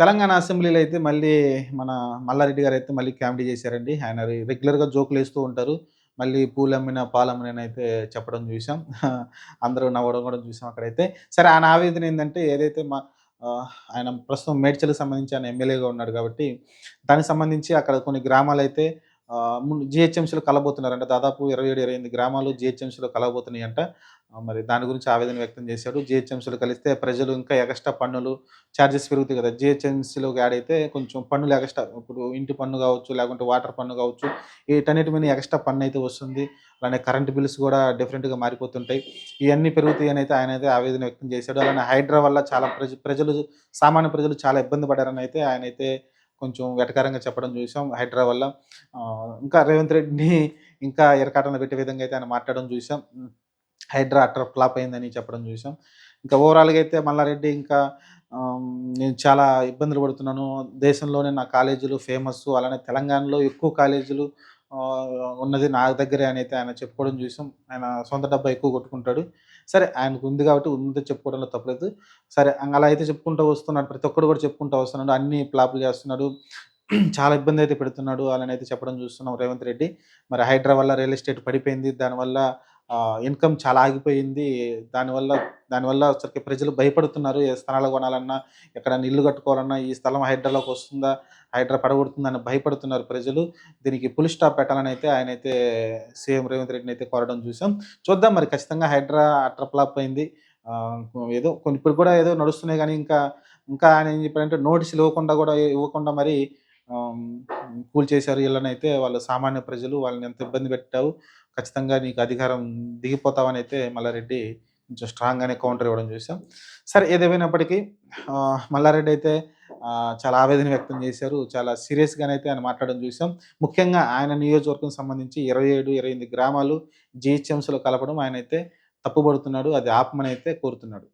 తెలంగాణ అసెంబ్లీలో అయితే మళ్ళీ మన మల్లారెడ్డి గారు అయితే మళ్ళీ కామెడీ చేశారండి. ఆయన రెగ్యులర్గా జోకులు వేస్తూ ఉంటారు. మళ్ళీ పూలమ్మిన, అయితే చెప్పడం చూసాం. అందరూ నవ్వడం కూడా చూసాం అక్కడైతే. సరే ఆయన ఆవేదన ఏంటంటే ఏదైతే మా ఆయన ప్రస్తుతం మేడ్చల్‌కి సంబంధించి ఆయన ఎమ్మెల్యేగా ఉన్నాడు కాబట్టి, దానికి సంబంధించి అక్కడ కొన్ని గ్రామాలైతే అయితే జీహెచ్ఎంసీలో కలవబోతున్నారంట. దాదాపు 27, 28 గ్రామాలు జిహెచ్ఎంసీలో కలవబోతున్నాయంట. మరి దాని గురించి ఆవేదన వ్యక్తం చేశాడు. జీహెచ్ఎంసీలో కలిస్తే ప్రజలు ఇంకా ఎగస్ట్రా పన్నులు, చార్జెస్ పెరుగుతాయి కదా! జిహెచ్ఎంసీలో యాడ్ అయితే కొంచెం పన్నులు ఎగస్ట్రా ఇప్పుడు ఇంటి పన్ను కావచ్చు, లేకుంటే వాటర్ పన్ను కావచ్చు, వీటన్నిటి మీద ఎగస్ట్రా పన్నయితే వస్తుంది. అలానే కరెంట్ బిల్స్ కూడా డిఫరెంట్‌గా మారిపోతుంటాయి. ఇవన్నీ పెరుగుతాయి అయితే ఆయన అయితే ఆవేదన వ్యక్తం చేశాడు. అలానే హైడ్రా వల్ల చాలా ప్రజ ప్రజలు సామాన్య ప్రజలు చాలా ఇబ్బంది పడారనైతే ఆయన అయితే కొంచెం వెటకారంగా చెప్పడం చూసాం. హైడ్రా వల్ల ఇంకా రేవంత్ రెడ్డిని ఇంకా ఎరకాటంలో పెట్టే విధంగా అయితే ఆయన మాట్లాడడం చూసాం. హైడ్రా అట్టర్ ఫ్లాప్ అయిందని చెప్పడం చూసాం. ఇంకా ఓవరాల్‌గా అయితే మల్లారెడ్డి ఇంకా నేను చాలా ఇబ్బందులు పడుతున్నాను. దేశంలోనే నా కాలేజీలు ఫేమస్ అలానే తెలంగాణలో ఎక్కువ కాలేజీలు ఉన్నది నా దగ్గరే అని అయితే ఆయన చెప్పుకోవడం చూసాం. ఆయన సొంత డబ్బా ఎక్కువ కొట్టుకుంటాడు. సరే ఆయనకు ఉంది కాబట్టి ఉందో చెప్పుకోవడంలో తప్పలేదు సరే అలా అయితే చెప్పుకుంటూ వస్తున్నాడు. ప్రతి ఒక్కడు కూడా చెప్పుకుంటూ వస్తున్నాడు. అన్ని ప్లాపులు చేస్తున్నాడు. చాలా ఇబ్బంది అయితే పెడుతున్నాడు అలానైతే చెప్పడం చూస్తున్నాం రేవంత్ రెడ్డి. మరి హైడ్రా వల్ల రియల్ ఎస్టేట్ పడిపోయింది. దానివల్ల ఇన్‌కమ్ చాలా ఆగిపోయింది. దానివల్ల దానివల్ల అసలు ప్రజలు భయపడుతున్నారు. ఏ స్థలాలు కొనాలన్నా, ఎక్కడైనా ఇల్లు కట్టుకోవాలన్నా ఈ స్థలం హైడ్రాలోకి వస్తుందా? హైడ్రా పడగొడుతుందని భయపడుతున్నారు ప్రజలు. దీనికి ఫుల్ స్టాప్ పెట్టాలని అయితే ఆయనైతే సీఎం రేవంత్ రెడ్డిని అయితే కోరడం చూసాం. చూద్దాం మరి ఖచ్చితంగా హైడ్రా అట్రప్లాప్ అయింది. ఏదో కొన్ని ఇప్పుడు కూడా ఏదో నడుస్తున్నాయి కానీ ఇంకా ఇంకా ఆయన ఏం చెప్పారంటే నోటీసులు ఇవ్వకుండా కూడా ఇవ్వకుండా మరి కూల్చేశారు ఇళ్ళనైతే వాళ్ళు సామాన్య ప్రజలు వాళ్ళని ఎంత ఇబ్బంది పెట్టావు. ఖచ్చితంగా నీకు అధికారం దిగిపోతావని అయితే మల్లారెడ్డి కొంచెం స్ట్రాంగ్‌గానే కౌంటర్ ఇవ్వడం చూసాం. సరే ఏదేమైనప్పటికీ మల్లారెడ్డి అయితే చాలా ఆవేదన వ్యక్తం చేశారు. చాలా సీరియస్‌గానైతే ఆయన మాట్లాడడం చూసాం. ముఖ్యంగా ఆయన నియోజకవర్గం సంబంధించి 27, 28 గ్రామాలు జిహెచ్ఎంసీలో కలపడం ఆయన అయితే తప్పుపడుతున్నాడు. అది ఆపమనైతే కోరుతున్నాడు.